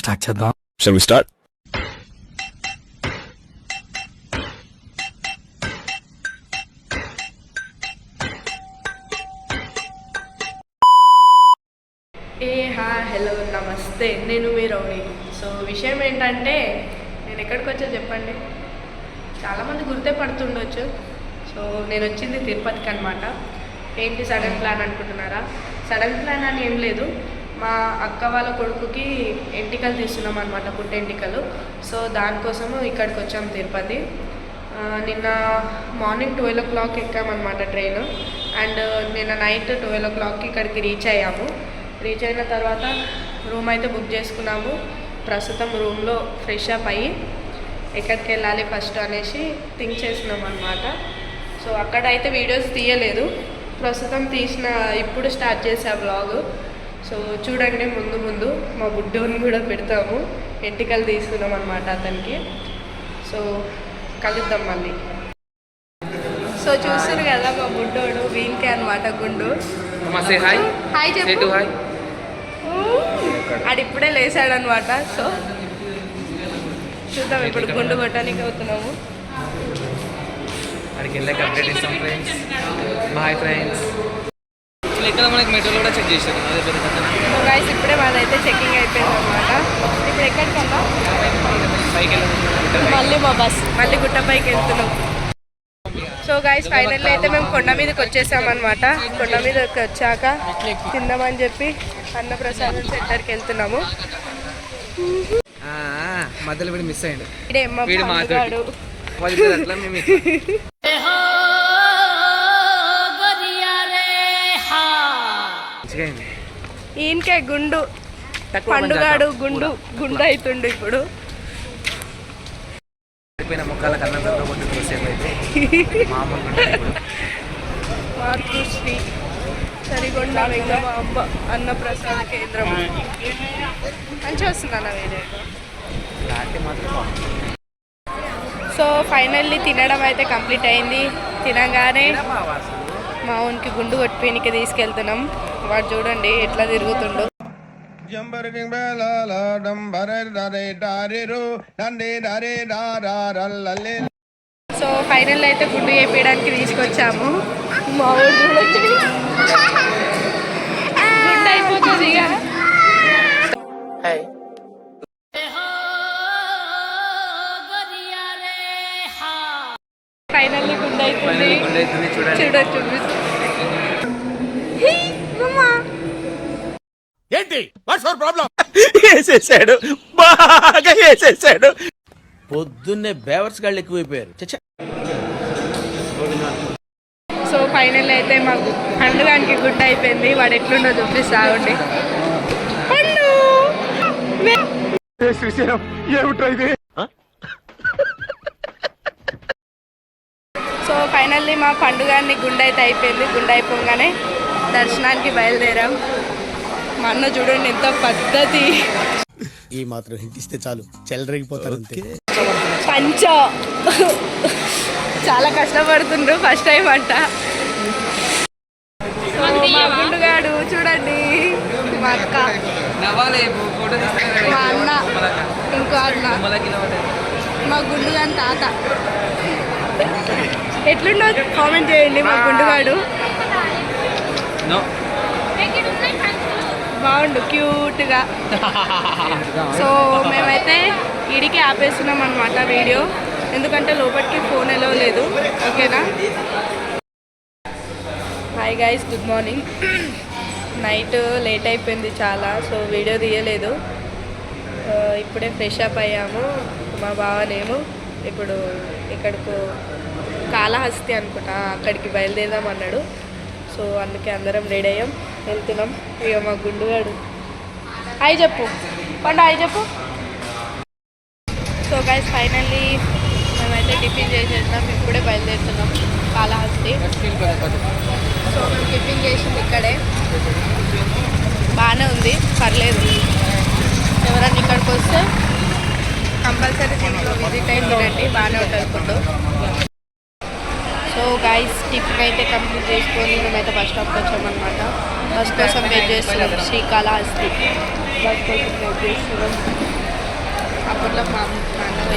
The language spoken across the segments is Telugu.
స్టార్ట్ చేద్దాం. Shall we start? ఏ హా హలో నమస్తే. నేను మీ రౌని సో విషయం ఏంటంటే నేను ఎక్కడికి వచ్చా చెప్పండి? చాలామంది గుర్తే పడుతుండొచ్చు. సో నేను వచ్చింది తిరుపతికి అనమాట ఏంటి సడన్ ప్లాన్ అనుకుంటున్నారా? సడన్ ప్లాన్ అని ఏం లేదు. మా అక్క వాళ్ళ కొడుకుకి ఎంటికలు తీస్తున్నాం అనమాట పుట్ట ఎంటికలు. సో దానికోసము ఇక్కడికి వచ్చాం తిరుపతి నిన్న మార్నింగ్ ట్వెల్వ్ ఓ క్లాక్ ఎక్కామన్నమాట ట్రైన్. అండ్ నిన్న నైట్ ట్వెల్వ్ ఓ క్లాక్కి ఇక్కడికి రీచ్ అయ్యాము. రీచ్ అయిన తర్వాత రూమ్ అయితే బుక్ చేసుకున్నాము. ప్రస్తుతం రూమ్లో ఫ్రెష్ అప్ అయ్యి ఎక్కడికి వెళ్ళాలి ఫస్ట్ అనేసి థింక్ చేసినాం అనమాట సో అక్కడ అయితే వీడియోస్ తీయలేదు. ప్రస్తుతం తీసిన ఇప్పుడు స్టార్ట్ చేసే బ్లాగ్ సో చూడండి ముందు ముందు మా బుడ్డోని కూడా పెడతాము. ఎంటికలు తీస్తున్నాం అనమాట అతనికి. సో కలుద్దాం మళ్ళీ. సో చూస్తారు కదా మా బుడ్డోడు వీన్కే అనమాట గుండు. హాయ్ చెప్పు. హాయ్ ఆడు ఇప్పుడే లేసాడనమాట సో చూద్దాం ఇప్పుడు గుండు కొట్టడానికి అవుతున్నాము. అక్కడికి వెళ్ళాక అప్డేట్ ఇస్తాం ఫ్రెండ్స్ బాయ్ ఫ్రెండ్స్ ఇక్కడ మనకి మెట్రోలో కూడా చెక్ చేశారు. అదే పెద్ద గైస్ ఇప్పుడే మాదైతే చెకింగ్ అయిపోయింది అనమాట ఇప్పుడు ఎక్కడికి వెళ్దాం? పైకి వెళ్ళాలి మళ్ళీ మా బస్ మళ్ళీ గుట్టపైకి వెళ్తున్నాం. సో గైస్ ఫైనల్లీ అయితే మేము కొండ మీదకి వచ్చేసామన్నమాట కొండ మీదకి వచ్చాక తిందామని చెప్పి అన్నప్రసాదం సెంటర్కి వెళ్తున్నాము. మధ్యలో మిస్ అయ్యాడు. మా మంచిగా అయింది ఈయనకే గుండు. పండుగాడు గుండు. గుండు అవుతుండు ఇప్పుడు. పడిపోయిన ముఖాలకు అన్నం తర్వాత కొంచెం చూసేపు అయితే మామూలుగా ఉంటుంది ఇప్పుడు. మార్పు శ్రీ సరిగొండ వెంగమ అమ్మ అన్నప్రసాద కేంద్రం. మంచిగా వీడియో. సో ఫైనల్లీ తినడం అయితే కంప్లీట్ అయింది. తినగానే మా ఊనికి గుండు కొట్టిపోయినకి తీసుకెళ్తున్నాం. వాడు చూడండి ఎట్లా తిరుగుతుండు. జంబరకింగ్ బేలాల డంబరే డరే డారిరు డండే డరే డారారల్లలే సో ఫైనల్ అయితే గుండు చేపించడానికి తీసుకొచ్చాము. మా గుండు అయిపోతుంది ఇక. ఫైనల్లీ గుండు అవుతుంది చూడొచ్చు ఏంటి? వాట్స్ ప్రాబ్లం వేసేసాడు బాగా వేసేసాడు పొద్దున్నే బేవర్స్ గాళ్ళు ఎక్కువైపోయారు. చచ్చా. సో ఫైనల్ అయితే మాకు పండుగానికి గుడ్ అయిపోయింది. వాడు ఎట్లుండో చూపిస్తా ఉండి. పండు. ఏమిటో ఇది సో ఫైనల్లీ మా పండుగాన్ని గుండె అయితే అయిపోయింది. గుండె అయిపోగానే దర్శనానికి బయలుదేరాం. మా అన్న చూడండి ఎంత పద్ధతి. ఈ మాత్రం హింట్ ఇస్తే చాలు. చెల్లరగిపోతారు అంతే. పంచ. చాలా కష్టపడుతుండ్రు ఫస్ట్ టైం అంట. మా గుండుగాడు చూడండి. మా అక్క. మా అన్న. ఇంకో అన్న. మా గుండుగాని తాత. ఎట్లుండో కామెంట్ చేయండి మా గుండుగాడు. బాగుండు క్యూట్గా సో మేమైతే ఇడికి ఆపేస్తున్నాం అనమాట వీడియో. ఎందుకంటే లోపలికి ఫోన్ ఎలా లేదు. ఓకేనా? Hi guys good morning night late అయిపోయింది చాలా సో వీడియో తీయలేదు. ఆ, ఇప్పుడే ఫ్రెష్ అప్ అయ్యాము. మా బావనేమో ఇప్పుడు ఇక్కడికి కాళహస్తి అనుకుంటా అక్కడికి బయలుదేరదాం అన్నాడు. సో అందుకే అందరం రెడీ అయ్యాం వెళ్తున్నాం. ఇక మా గుండుగాడు. హాయ్ చెప్పు. పండు హాయ్ చెప్పు. సో గైస్ ఫైనల్లీ మేమైతే టిఫిన్ చేసేద్దాం ఇప్పుడే బయలుదేరుతున్నాం కాళహస్తి. సో మేము టిఫిన్ చేసింది ఇక్కడే. బాగానే ఉంది పర్లేదు. ఎవరైనా ఇక్కడికి వస్తే కంపల్సరీ దీంట్లో విజిట్ అయి తినండి బాగానే ఉంటుంది ఫుడ్ సో గాయస్ టిఫిన్ అయితే కంప్లీట్ చేసుకొని మేమైతే బస్ స్టాప్కి వచ్చామన్నమాట. బస్ కోసం వెయిట్ చేస్తున్నాం శ్రీకాళహస్తి బస్ కోసం వెయిట్ చేస్తున్నాం. అప్పట్లో మా.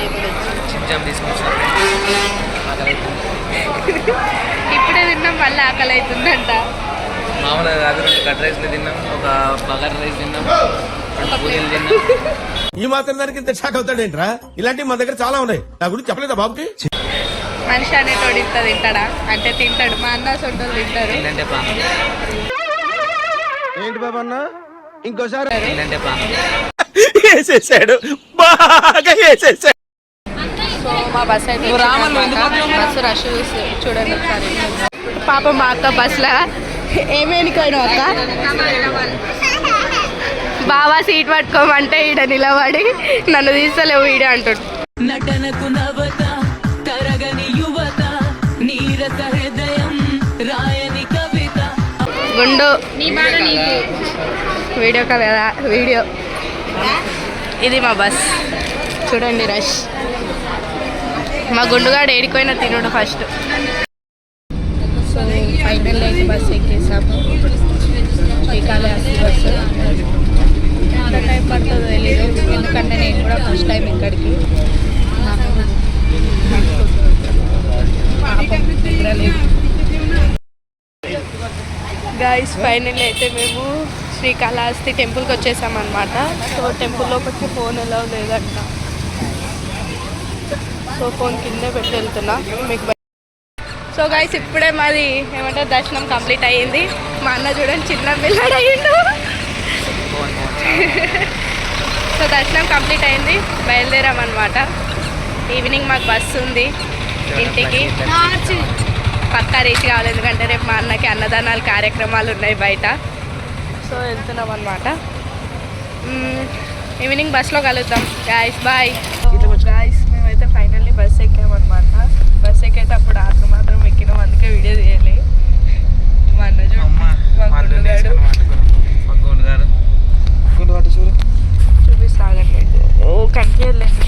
ఇప్పుడే తిన్నాం మళ్ళీ ఆకలి అవుతుందంట. మామూలుగా కాదు రెండు కట్ రైస్లు తిన్నాం ఒక బగారా రైస్ తిన్నాం రెండు పూరీలు తిన్నాం. ఈ మాత్రం దానికి ఇంత షాక్ అవుతాడేంట్రా? ఇలాంటివి మన దగ్గర చాలా ఉన్నాయి. నా గురించి చెప్పలేదా బాబుకి? మనిషి అనేటోడు ఇంత తింటాడా? అంటే తింటాడు. మా అన్న సొంటలు తింటారు. ఏంటి బాబు అన్న? ఇంకోసారి. వేసేసాడు. బాగా వేసేసాడు. సో మా బస్ అయితే. బస్సు రష్ చూసి చూడండి ఒకసారి. పాప మా అక్క బస్సులో ఏమేనికోయినావు అక్క బావా సీట్ పట్టుకోమంటే ఈడ నిలబడి నన్ను తీస్తలేవు వీడియో అంటుండు. నటనకు నవత తరగని యువత నీరస హృదయం రాయని కవిత. గుండు. వీడియో కదా వీడియో. ఇది మా బస్. చూడండి రష్. మా గుండుగాడు ఏడిపోయిన తినడు ఫస్ట్. సో ఫైనల్ అయితే బస్ ఎక్కేసాము. శ్రీకాళహస్తి బస్సు. ఎంత టైం పడుతుందో తెలియదు ఎందుకంటే నేను కూడా ఫస్ట్ టైం ఇక్కడికి. గైస్ గాయస్ ఫైనల్ అయితే మేము శ్రీకాళహస్తి టెంపుల్కి వచ్చేసామన్నమాట సో టెంపుల్ లోపలికి ఫోన్ ఎలా లేదంట. సో ఫోన్ కింద పెట్టి వెళ్తున్నా. మీకు సో గాయస్ ఇప్పుడే మాది ఏమంటారు దర్శనం కంప్లీట్ అయ్యింది. మా అన్న చూడండి చిన్న పిల్లడు అయ్యిండు సో దర్శనం కంప్లీట్ అయింది బయలుదేరామన్నమాట. ఈవినింగ్ మాకు బస్సు ఉంది ఇంటికి. పక్కా రీచ్ కావాలి ఎందుకంటే రేపు మా అన్నకి అన్నదానాలు కార్యక్రమాలు ఉన్నాయి బయట. సో వెళ్తున్నాం అనమాట ఈవినింగ్ బస్లో కలుద్దాం. గాయస్ బాయ్ గాయస్ మేమైతే ఫైనల్లీ బస్ ఎక్కామన్నమాట. బస్ ఎక్కేటప్పుడు ఆత్మ మాత్రం ఎక్కినాం అందుకే వీడియో తీయాలి. మా అన్న చూడు మా చూపిస్తాగండి tele.